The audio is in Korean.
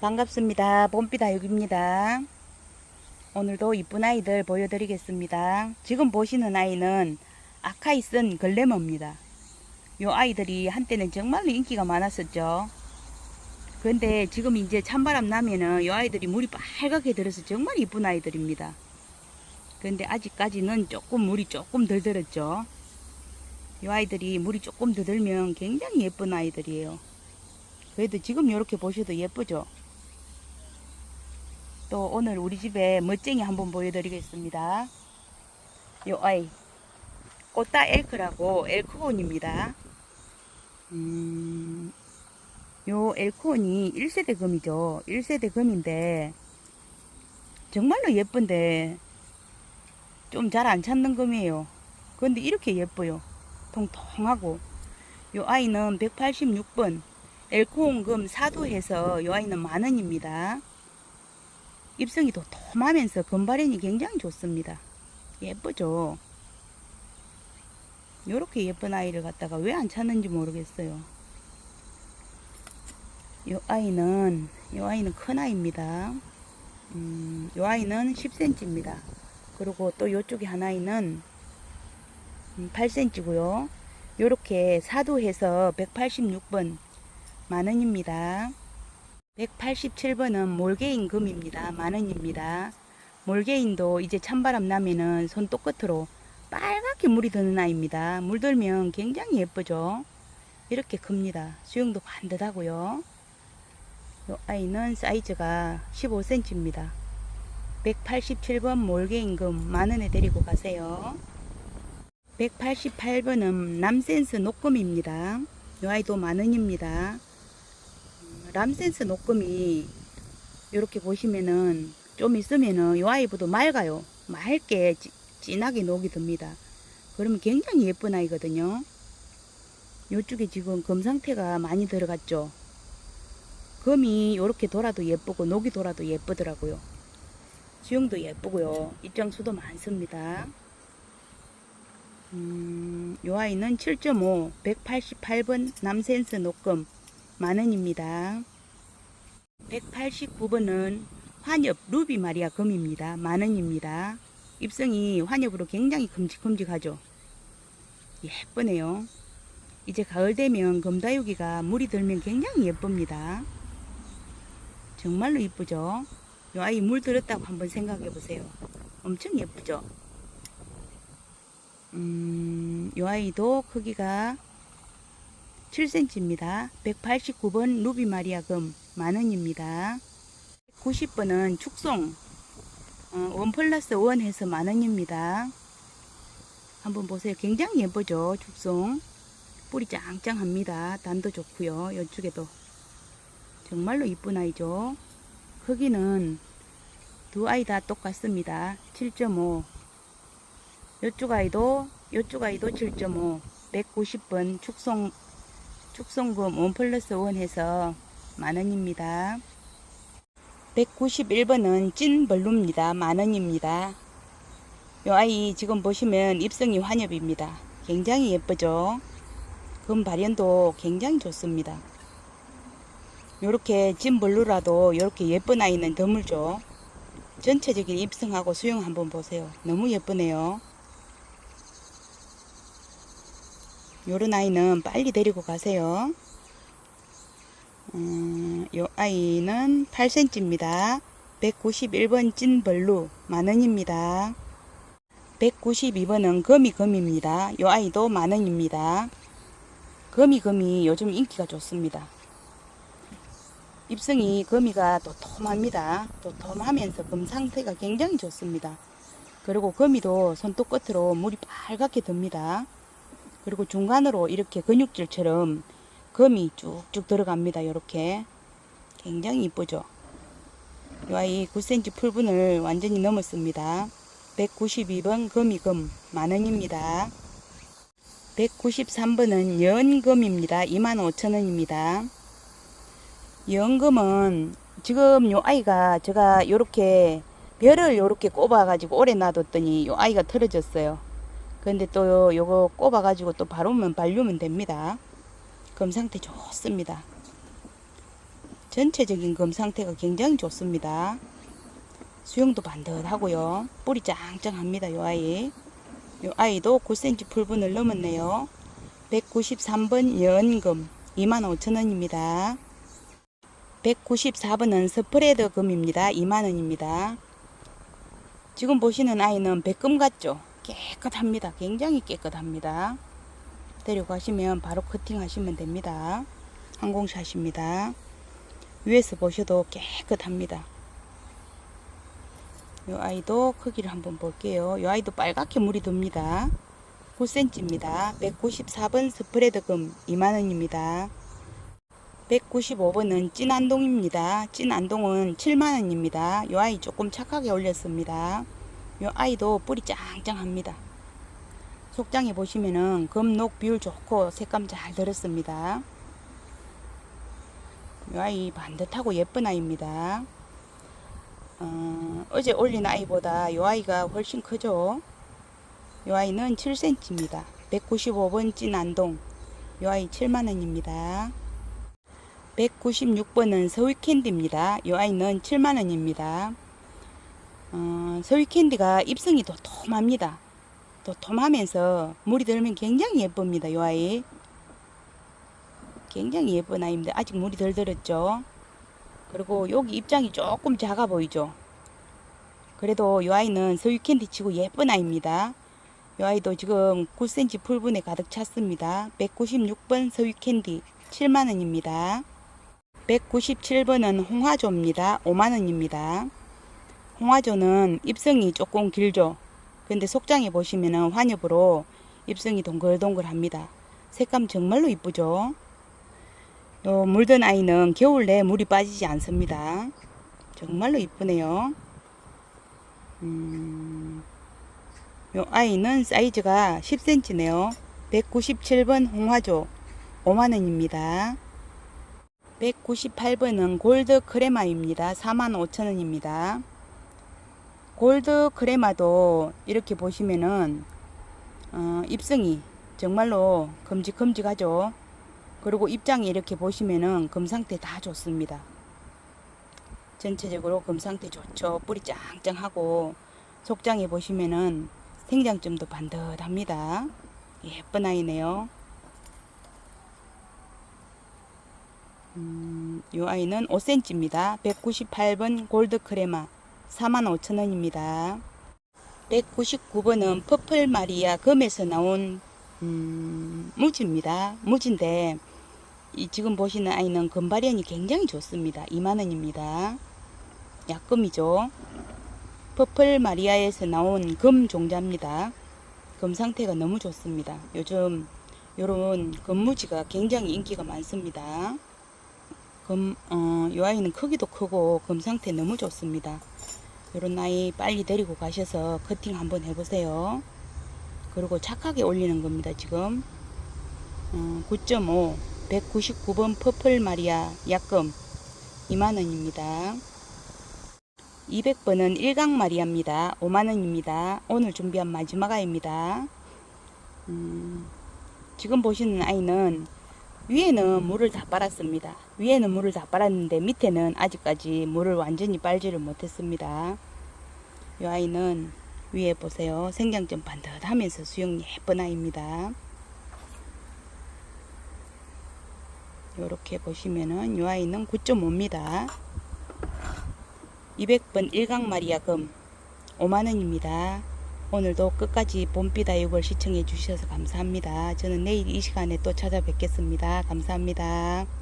반갑습니다. 봄비다육입니다. 오늘도 이쁜 아이들 보여드리겠습니다. 지금 보시는 아이는 아카이슨 글래머입니다. 요 아이들이 한때는 정말로 인기가 많았었죠. 근데 지금 이제 찬바람 나면은 요 아이들이 물이 빨갛게 들어서 정말 이쁜 아이들입니다. 근데 아직까지는 조금 물이 조금 덜 들었죠. 요 아이들이 물이 조금 더 들면 굉장히 예쁜 아이들이에요. 그래도 지금 이렇게 보셔도 예쁘죠? 또 오늘 우리 집에 멋쟁이 한번 보여드리겠습니다. 요 아이 꽃다 엘크라고 엘크온입니다. 음, 요 엘크온이 1세대 금이죠. 1세대 금인데 정말로 예쁜데 좀 잘 안 찾는 금이에요. 근데 이렇게 예뻐요. 통통하고 요 아이는 186번 엘코온금 사도해서 요 아이는 만원입니다. 입성이 도톰하면서 금발현이 굉장히 좋습니다. 예쁘죠? 요렇게 예쁜 아이를 갖다가 왜 안 찾는지 모르겠어요. 요 아이는 요 아이는 큰 아이입니다. 음, 요 아이는 10cm입니다. 그리고 또 요쪽에 하나이는 8cm고요. 요렇게 사도해서 186번 만원입니다. 187번은 몰개인 금입니다. 만원입니다. 몰개인도 이제 찬바람 나면은 손톱 끝으로 빨갛게 물이 드는 아이입니다. 물 들면 굉장히 예쁘죠? 이렇게 큽니다. 수영도 반듯하고요. 이 아이는 사이즈가 15cm입니다. 187번 몰개인금 만원에 데리고 가세요. 188번은 남센스 녹금입니다. 이 아이도 만원입니다. 람센스 녹금이 이렇게 보시면은 좀 있으면은 이 아이보다 맑아요. 맑게 지- 진하게 녹이 듭니다. 그러면 굉장히 예쁜 아이거든요. 요쪽에 지금 금 상태가 많이 들어갔죠. 금이 이렇게 돌아도 예쁘고 녹이 돌아도 예쁘더라고요. 수영도 예쁘고요. 입장수도 많습니다. 음, 요 아이는 7.5, 188번 남센스 녹금 만원입니다. 189번은 환엽 루비 마리아 금입니다. 만원입니다. 입성이 환엽으로 굉장히 큼직큼직하죠. 예쁘네요. 이제 가을 되면 금다육이가 물이 들면 굉장히 예쁩니다. 정말로 이쁘죠? 요 아이 물 들었다고 한번 생각해 보세요. 엄청 예쁘죠? 음, 요 아이도 크기가 7cm입니다. 189번 루비 마리아 금 만원입니다. 90번은 축송 어, 원 플러스 원 해서 만원입니다. 한번 보세요. 굉장히 예쁘죠? 축송 뿌리 짱짱합니다. 단도 좋고요. 이쪽에도 정말로 이쁜 아이죠. 크기는 두 아이 다 똑같습니다. 7.5 이쪽 아이도 이쪽 아이도 7.5 190번 축송 축송금 원 플러스 원 해서 만원입니다. 191번은 찐 벌루입니다. 만원입니다. 요 아이 지금 보시면 입성이 환엽입니다. 굉장히 예쁘죠? 금 발현도 굉장히 좋습니다. 요렇게 찐 벌루라도 요렇게 예쁜 아이는 드물죠? 전체적인 입성하고 수영 한번 보세요. 너무 예쁘네요. 요런 아이는 빨리 데리고 가세요. 음, 요 아이는 8cm입니다. 191번 찐벌루 만원입니다. 192번은 거미거미입니다. 요 아이도 만원입니다. 거미거미 요즘 인기가 좋습니다. 입성이 거미가 도톰합니다. 도톰하면서 금 상태가 굉장히 좋습니다. 그리고 거미도 손톱 끝으로 물이 빨갛게 듭니다. 그리고 중간으로 이렇게 근육질처럼 금이 쭉쭉 들어갑니다. 이렇게 굉장히 이쁘죠. 이 아이 9cm 풀분을 완전히 넘었습니다. 192번 금이금 만원입니다. 193번은 연금입니다. 25,000원입니다. 연금은 지금 요 아이가 제가 요렇게 별을 요렇게 꼽아 가지고 오래 놔뒀더니 요 아이가 틀어졌어요. 근데 또 요- 요거 꼽아 가지고 또 바르면 발르면 됩니다. 금 상태 좋습니다. 전체적인 검 상태가 굉장히 좋습니다. 수영도 반듯하고요. 뿌리 짱짱합니다. 요 아이. 요 아이도 9cm 풀분을 넘었네요. 193번 연금 25,000원입니다. 194번은 스프레드 금입니다. 2만원입니다. 지금 보시는 아이는 백금 같죠? 깨끗합니다. 굉장히 깨끗합니다. 데려가시면 바로 커팅하시면 됩니다. 항공샷입니다. 위에서 보셔도 깨끗합니다. 이 아이도 크기를 한번 볼게요. 이 아이도 빨갛게 물이 듭니다. 9cm입니다. 194번 스프레드금 2만원입니다. 195번은 찐안동입니다. 찐안동은 7만원입니다. 이 아이 조금 착하게 올렸습니다. 이 아이도 뿌리 짱짱합니다. 속장에 보시면은 금녹 비율 좋고 색감 잘 들었습니다. 이 아이 반듯하고 예쁜 아이입니다. 어, 어제 올린 아이보다 이 아이가 훨씬 크죠. 이 아이는 7cm입니다. 195번 찐안동. 이 아이 7만원입니다. 196번은 서위캔디입니다. 이 아이는 7만원입니다. 어, 서위캔디가 입성이 도톰합니다. 도톰하면서 물이 들면 굉장히 예쁩니다. 이 아이. 굉장히 예쁜 아이인데 아직 물이 덜 들었죠. 그리고 여기 입장이 조금 작아 보이죠. 그래도 이 아이는 서위캔디 치고 예쁜 아이입니다. 이 아이도 지금 9cm 풀분에 가득 찼습니다. 196번 서위캔디 7만원입니다. 197번은 홍화조입니다. 5만원입니다. 홍화조는 입성이 조금 길죠. 근데 속장에 보시면은 환엽으로 입성이 동글동글합니다. 색감 정말로 이쁘죠. 요 물든 아이는 겨울 내 물이 빠지지 않습니다. 정말로 이쁘네요. 음, 요 아이는 사이즈가 10cm네요. 197번 홍화조 5만원입니다. 198번은 골드 크레마입니다. 45,000원입니다. 골드 크레마도 이렇게 보시면은 어, 입성이 정말로 큼직큼직하죠. 그리고 입장이 이렇게 보시면은 금 상태 다 좋습니다. 전체적으로 금 상태 좋죠. 뿌리 짱짱하고 속장에 보시면은 생장점도 반듯합니다. 예쁜 아이네요. 음, 이 아이는 5cm입니다. 198번 골드 크레마 45,000원입니다. 199번은 퍼플 마리아 금에서 나온 음, 무지입니다. 무지인데 이 지금 보시는 아이는 금발현이 굉장히 좋습니다. 2만원입니다. 약금이죠. 퍼플 마리아에서 나온 금 종자입니다. 금 상태가 너무 좋습니다. 요즘 요런 금무지가 굉장히 인기가 많습니다. 금, 어, 요 아이는 크기도 크고 금 상태 너무 좋습니다. 요런 아이 빨리 데리고 가셔서 커팅 한번 해보세요. 그리고 착하게 올리는 겁니다. 지금 어, 9.5 199번 퍼플 마리아 약금 2만원입니다. 200번은 일강 마리아입니다. 5만원입니다. 오늘 준비한 마지막 아이입니다. 음, 지금 보시는 아이는 위에는 물을 다 빨았습니다. 위에는 물을 다 빨았는데 밑에는 아직까지 물을 완전히 빨지를 못했습니다. 이 아이는 위에 보세요. 생장점 반듯하면서 수영 예쁜 아이입니다. 이렇게 보시면은 이 아이는 9.5입니다. 200번 일강마리아 금 5만원입니다. 오늘도 끝까지 봄비 다육을 시청해 주셔서 감사합니다. 저는 내일 이 시간에 또 찾아뵙겠습니다. 감사합니다.